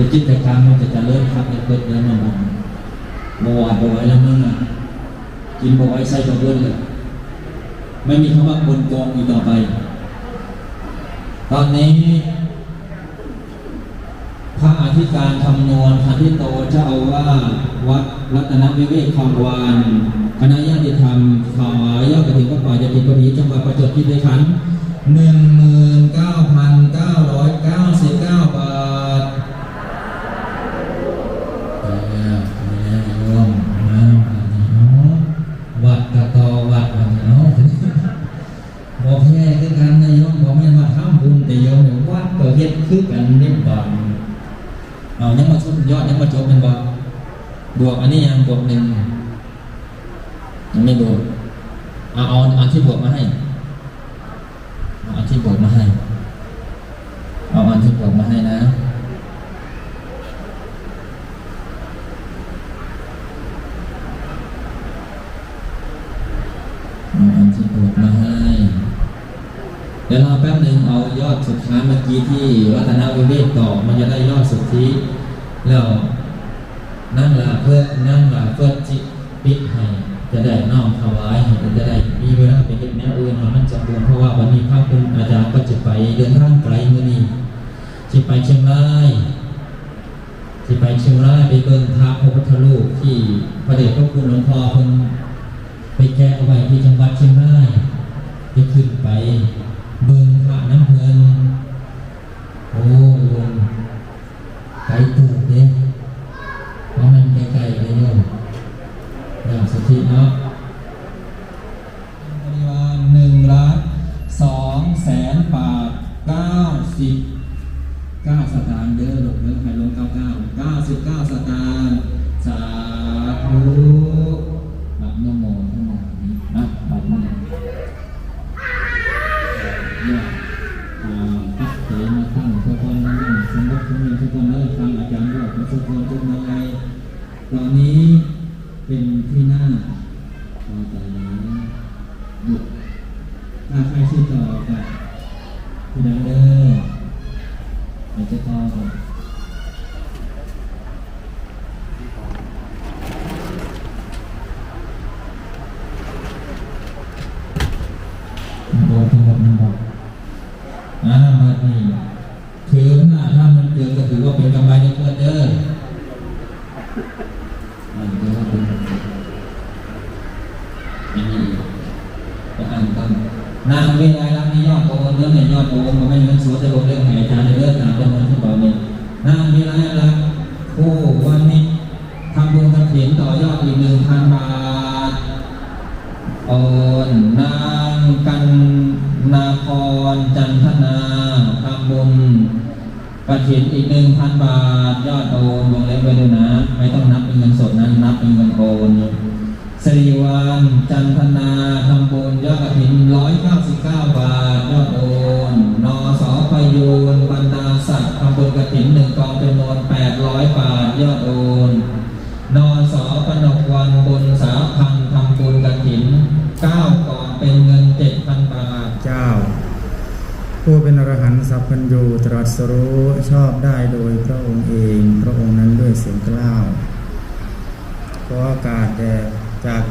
แต่จิตกรรมมันจะเจริญครับในเกิดแล้วมันบวชบวชแล้วมึงอะกินบวชใส่ตัวเบิ้ลเลยไม่มีคำว่าบนกองอีกต่อไป ตอนนี้ พระอธิการคำนวณพันธิโตเจ้าอาวาสวัดรัตนวิเวกคำวานคณะญาติธรรมถวายอดกระถิ่นพระป่าจะติปรีจังหวัดประจวบคีรีขันธ์หนึ่งหมื่นเก้าพันเก้าร้อยเก้าสิบเก้า คือกันนิ่มบางเอายังมาสุดยอดยังมาจบเป็นบ่บวกอันนี้ยังบวกหนึ่งยังไม่บวกเอาเอาเอาที่บวกมาให้เอาอันที่บวกมาให้ เอาอันที่บวกมาให้นะเอาอันที่บวกมาให้ เดี๋ยวรอแป๊บหนึ่งเอายอดสุดท้ายเมื่อกี้ที่วัฒนวิเวกต่อมันจะได้ยอดสุดที่แล้วนั่งลาเพื่อนั่งลาเพื่อจิปิดให้จะได้น้อมถวายให้จะได้มีเวลาไปเห็นแนวอื่นมามันจะบูรเพราะว่าวันนี้พระคุณอาจารย์ก็จะไปเดินทางไกลมือนี้จะไปเชียงรายจะไปเชียงรายไปเบิ่งพระพระพุทธรูปที่พระเดชพระคุณหลวงพ่อเพิ่งไปแกะเอาไว้ที่จังหวัดเชียงรายไปขึ้นไป เบิ่งพระน้ำเพลินโอ้ลงไกลตูกเด้เพราะมันไกลๆเลยโยมอย่างสติเนาะ กคนเลยฟังอาจารย์บอกทุกคนทุกนายตอนนี้เป็นที่หน้าพอใจแล้วหยุดถ้าใครที่ต่อกับพี่ดังเด้ออาจจะต่อกับโดนทั้งหมดมันบอกอ่ามานี่ ถือหน้าถ้ามันเกินก็ถือว่าเป็นกำไรในเพื่อนเด้ออันนี้ก็เป็นอันนี้ก็อ่านต้องนางเวลาลักนี้ยอดโอนเรื่องไหนยอดโอนมันไม่เงินสูงจะลงเรื่องไหนอาจารย์ในเรื่องตามจำนวนที่บอกนี่นางเวลาลักผู้วันนี้ทำบุญกระถิ่นต่อยอดอีกหนึ่งพันบาทโอนนางกันนาพรจันทนา กระถินอีกหนึ่งพันบาท ยอดโอนวงเล็บไว้ด้วยนะ ไม่ต้องนับเป็นเงินสดนั้นนับเป็นเงินโอนสิริวันจันทนาทำบุญยอดกระถินร้อยเก้าสิบเก้าบาท ยอดโอนนอสอพยูนบรรดาศักดิ์ทำบุญกระถินหนึ่งกองจำนวนแปดร้อยบาท ยอดโอนนอสอปนกวันบุญสาพันทำบุญกระถินเก้าก่อนเป็นเงินเจ็ดพันบาทเจ้า ผู้เป็นอรหันต์สัพพัญญูตรัสรู้ชอบได้โดยพระองค์เองพระองค์นั้นด้วยเสียงกล้าวขอโอกาสแด่จาก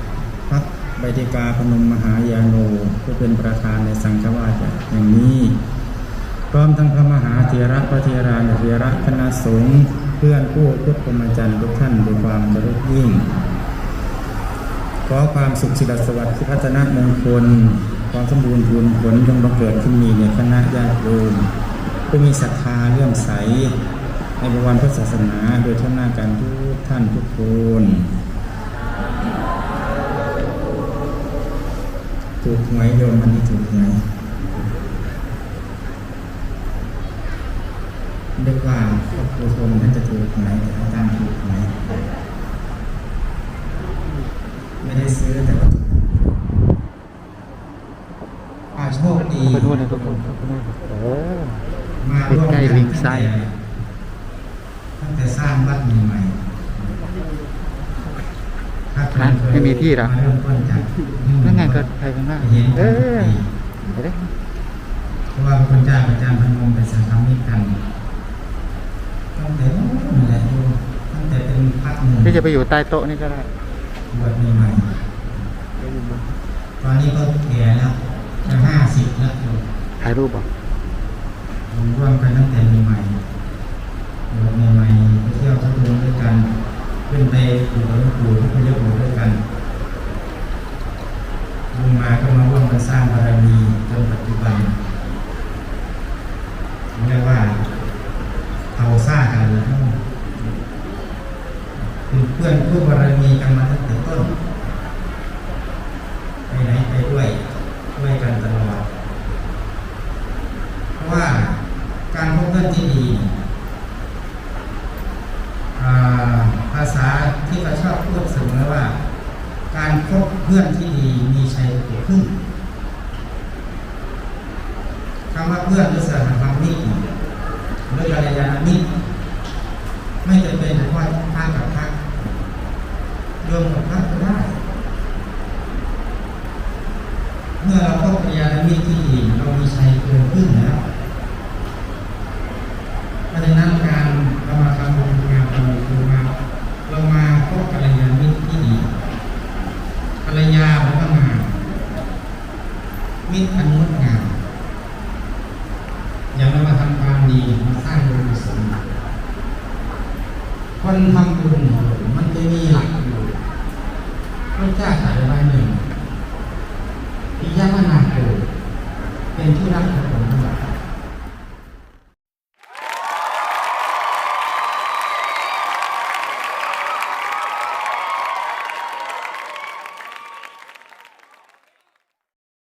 พระใบติกาพนมมหายาโนผู้เป็นประธานในสังฆวาสอย่างนี้พร้อมทั้งพระมหาเถระพระเถรานเถระคณะสงฆ์เพื่อนผู้พุทธพรหมจรรย์ทุกท่านด้วยความเคารพยิ่งขอความสุขสิริสวัสดิ์ที่พัฒนามงคล ความสมบูรณ์ผลผลจงบังเกิดขึ้นมีในคณะญาติโยมผู้มีศรัทธาเลื่อมใส ในบวรพุทธศาสนาโดยท่านหน้ากันทุกท่านทุกคนถูกหวยโยมมันนี้ถูกหวยเรียกว่าครอบครัวชมท่านจะถูกหวยแต่อาจารย์ถูกหวยไม่ได้ซื้อแต่ว่าโชคดี ไปดูหน่อยทุกคนไปดูหน่อยโอ้มาร่วมใกล้ๆลิงไส้ตั้งแต่สร้างวัดใหม่ๆถ้าใครเคยไม่มีที่หรอมาเริ่มต้นจากนั่นไงก็ไปข้างหน้าเห็นเอกันอดีไปเลยเพราะว่าพระคุณเจ้าอาจารย์พนมเป็นสังฆมิตรกันตั้งแต่นู้นแหละโยมตั้งแต่เป็นพักหนึ่งที่จะไปอยู่ใต้โต๊ะนี่ก็ได้บวชใหม่ๆตอนนี้ก็แก่แล้ว จะห้าสิบแล้วโยมถ่ายรูปบอกผมร่วมกันตั้งแต่ใหม่ๆบวชใหม่ๆไปเที่ยวทุดงค์ด้วยกัน ขึ้นไปอยู่กับหลวงปู่ที่พยบูด้วยกันลงมาก็มาร่วมกันสร้างบารมีจนปัจจุบันเรียกว่าเท่าซ่ากันแล้วเป็นเพื่อนผู้บารมีกันมาตั้งแต่ต้น ไปไหนไปด้วย ด้วยกันตลอด เพราะว่าการพบเพื่อนที่ดี ภาษาที่เขาชอบพูดเสมอว่า การพบเพื่อนที่ดีมีชัยเกิดขึ้นคำว่าเพื่อนหรือสหธรรมิกหรือกัลยาณมิตรไม่จำเป็นเฉพาะพระกับพระโยมกับพระก็ได้ เมื่อเราพบกัลยาณมิตรที่ดีเรามีชัยเกินขึ้นแล้ว เพราะฉะนั้นการเรามาทำบุญงานเราคือมาเรามาพบกัลยาณมิตรที่ดีกัลยาแปลว่างามมิตรอันงดงามอย่างเรามาทำความดีมาสร้างบุญกุศลคนทำบุญมันจะมีหลักอยู่พระเจ้าตรัสไว้หนึ่งปิยมนาโกเป็นที่รักของ